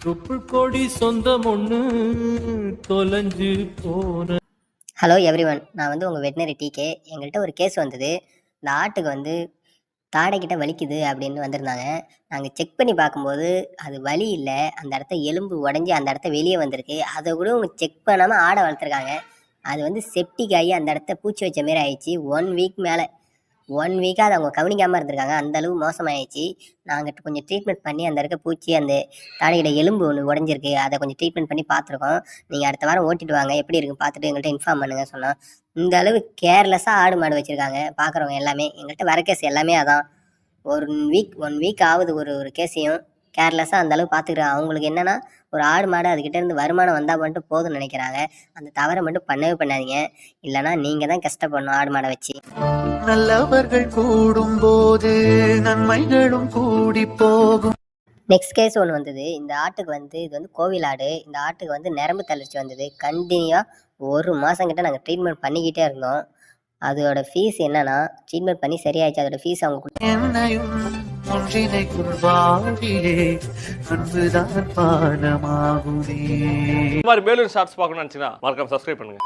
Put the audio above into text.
தொப்புள் கொடி சொந்தம் ஒண்ணு தொலைஞ்சு போன ஹலோ எவ்ரிவன் நான் வந்து உங்கள் வெட்டினரி டிகே எங்கள்கிட்ட ஒரு கேஸ் வந்தது. இந்த ஆட்டுக்கு வந்து தாடைக்கிட்ட வலிக்குது அப்படின்னு வந்திருந்தாங்க. நாங்கள் செக் பண்ணி பார்க்கும்போது அது வலி இல்லை. அந்த இடத்த எலும்பு உடஞ்சி அந்த இடத்த வெளியே வந்திருக்கு. அதை கூட அவங்க செக் பண்ணாமல் ஆடை வளர்த்துருக்காங்க. அது வந்து செப்டிக் ஆகி அந்த இடத்த பூச்சி வச்ச மாரி ஆயிடுச்சு. ஒன் வீக் மேலே ஒன் வீக்காக அதை அவங்க கவனிக்காமல் இருந்திருக்காங்க. அந்தளவு மோசமாயிடுச்சு. நாங்கள் கொஞ்சம் ட்ரீட்மெண்ட் பண்ணி அந்த இருக்க பூச்சி அந்த தாடைக்கிட்ட எலும்பு ஒன்று உடஞ்சிருக்கு. அதை கொஞ்சம் ட்ரீட்மெண்ட் பண்ணி பார்த்துருக்கோம். நீங்கள் அடுத்த வாரம் ஓட்டிட்டு வாங்க. எப்படி இருக்குன்னு பார்த்துட்டு எங்கள்கிட்ட இன்ஃபார்ம் பண்ணுங்க சொன்னோம் இந்த அளவு கேர்லெஸ்ஸாக ஆடு மாடு வச்சுருக்காங்க. பார்க்குறவங்க எல்லாமே. எங்கள்கிட்ட வர கேஸ் எல்லாமே அதான். ஒரு வீக் ஒன் வீக் ஆகுது ஒரு ஒரு கேஸையும் கேர்லெஸ்ஸாக அந்த அளவு பார்த்துக்கிறேன் அவங்களுக்கு என்னன்னா ஒரு ஆடு மாடு அதுக்கிட்ட இருந்து வருமானம் வந்தால் மட்டும் போதும்னு நினைக்கிறாங்க. அந்த தவறை மட்டும் பண்ணவே பண்ணாதீங்க. இல்லைன்னா நீங்கள் தான் கஷ்டப்படணும் ஆடு மாடை வச்சு. நல்லவர்கள் கூடும் போது நன்மைகளும் கூடி போகும். நெக்ஸ்ட் கேஸ் ஒன்று வந்தது. இந்த ஆட்டுக்கு வந்து இது வந்து கோவில் ஆடு. இந்த ஆட்டுக்கு வந்து நரம்பு தளர்ச்சி வந்தது. கண்டினியூவாக ஒரு மாதம் கிட்ட நாங்கள் ட்ரீட்மெண்ட் பண்ணிக்கிட்டே இருந்தோம். அதோட ஃபீஸ் என்னன்னா ட்ரீட்மெண்ட் பண்ணி சரியாயிடுச்சு. அதோட ஃபீஸ் அவங்க மேலும் ஷார்ட்ஸ் பார்க்கணும்னு நினச்சிங்கன்னா மறக்காம சப்ஸ்கிரைப் பண்ணுங்க.